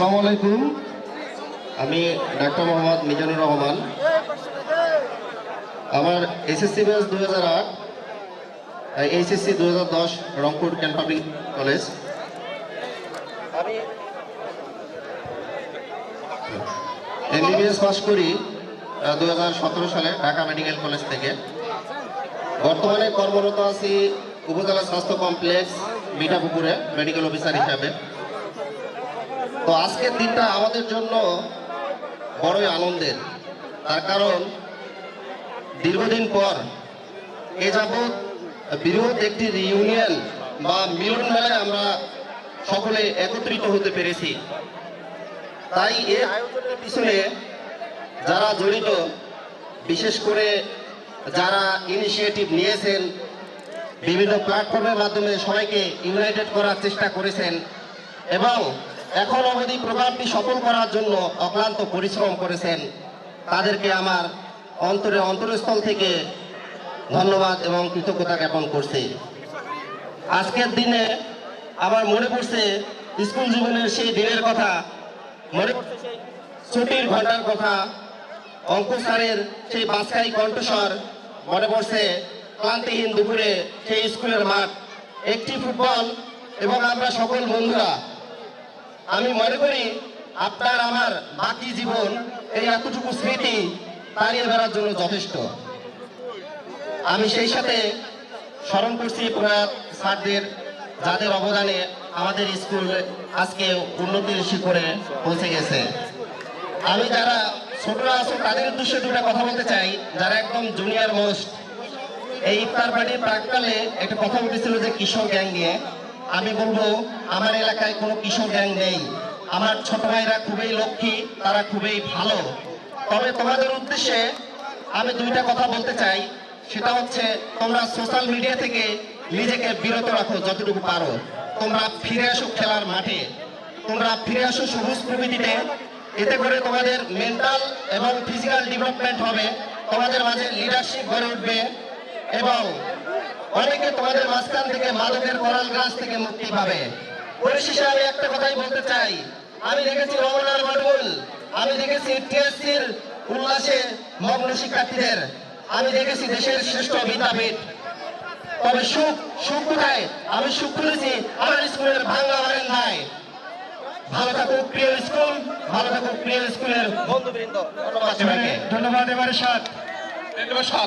আসসালামু আলাইকুম। আমি ডাক্তার মোহাম্মদ মিজানুর রহমান। আমার এসএসসি ব্যাচ দু হাজার আট এইচএসসি দু হাজার দশ রংপুর ক্যান পাবলিক কলেজ। আমি এমবিবিএস পাস করি দু হাজার সতেরো সালে ঢাকা মেডিকেল কলেজ থেকে। বর্তমানে কর্মরত আছি উপজেলা স্বাস্থ্য কমপ্লেক্স মিঠাপুকুরে মেডিকেল অফিসার হিসাবে। তো আজকের দিনটা আমাদের জন্য বড়ই আনন্দের। তার কারণ, দীর্ঘদিন পর এ যাবৎ বৃহৎ একটি রিউনিয়ন বা মিলন মেলায় আমরা সকলে একত্রিত হতে পেরেছি। তাই এর আয়োজনের পিছনে যারা জড়িত, বিশেষ করে যারা ইনিশিয়েটিভ নিয়েছেন, বিভিন্ন প্ল্যাটফর্মের মাধ্যমে সবাইকে ইউনাইটেড করার চেষ্টা করেছেন এবং এখন অবধি প্রোগ্রামটি সফল করার জন্য অক্লান্ত পরিশ্রম করেছেন। তাদেরকে আমার অন্তরে অন্তরস্থল থেকে ধন্যবাদ এবং কৃতজ্ঞতা জ্ঞাপন করছি। আজকের দিনে আমার মনে পড়ছে, স্কুল জীবনের সেই দিনের কথা, মনে পড়ছে সেই ছুটির ঘণ্টার কথা অঙ্ক স্যারের সেই বাসকাই কণ্ঠস্বর, মনে পড়ছে ক্লান্তিহীন দুপুরে সেই স্কুলের মাঠ। একটি ফুটবল এবং আমরা সকল বন্ধুরা আমি মনে করি আপনার, আমার বাকি জীবন, এই এতটুকু স্মৃতি তাড়িয়ে বেড়ার জন্য যথেষ্ট। আমি সেই সাথে স্মরণ করছি প্রয়াত স্যারদের, যাদের অবদানে আমাদের স্কুল আজকে উন্নতির শিখরে পৌঁছে গেছে। আমি যারা ছোটরা আছো, তাদের উদ্দেশ্যে দুটা কথা বলতে চাই। যারা একদম জুনিয়র মোস্ট এই ইফতার পার্টির প্রাককালে একটা কথা উঠেছিল যে কিশোর গ্যাং নিয়ে। আমি বলব, আমার এলাকায় কোনো কিশোর গ্যাং নেই। আমার ছোট ভাইরা খুবই লক্ষ্মী, তারা খুবই ভালো। তবে তোমাদের উদ্দেশ্যে আমি দুইটা কথা বলতে চাই। সেটা হচ্ছে, তোমরা সোশ্যাল মিডিয়া থেকে নিজেকে বিরত রাখো যতটুকু পারো। তোমরা ফিরে আসো খেলার মাঠে। তোমরা ফিরে আসো সবুজ প্রকৃতিতে। এতে করে তোমাদের মেন্টাল এবং ফিজিক্যাল ডেভেলপমেন্ট হবে। তোমাদের মাঝে লিডারশিপ গড়ে উঠবে। এবং অনেকে তোমাদের মাঝখান থেকে মাদকের করাল গাছ থেকে মুক্তি পাবে। পরিশেষে আমি একটা কথাই বলতে চাই। আমি দেখেছি রমনার মডুল আমি দেখেছি টিএসসির উল্লাসে মগ্ন শিক্ষার্থীদের। আমি দেখেছি দেশের শ্রেষ্ঠ বিদ্যাপীঠ। তবে সুখ সুখ কোথায়? আমি সুখ খুলেছি আমার স্কুলের ভাঙ্গা বারান্দায়। ভালো থাকুক প্রিয় স্কুল ভালো থাকুক প্রিয় স্কুলের বন্ধুবৃন্দ। ধন্যবাদ ধন্যবাদ এবারে সাত।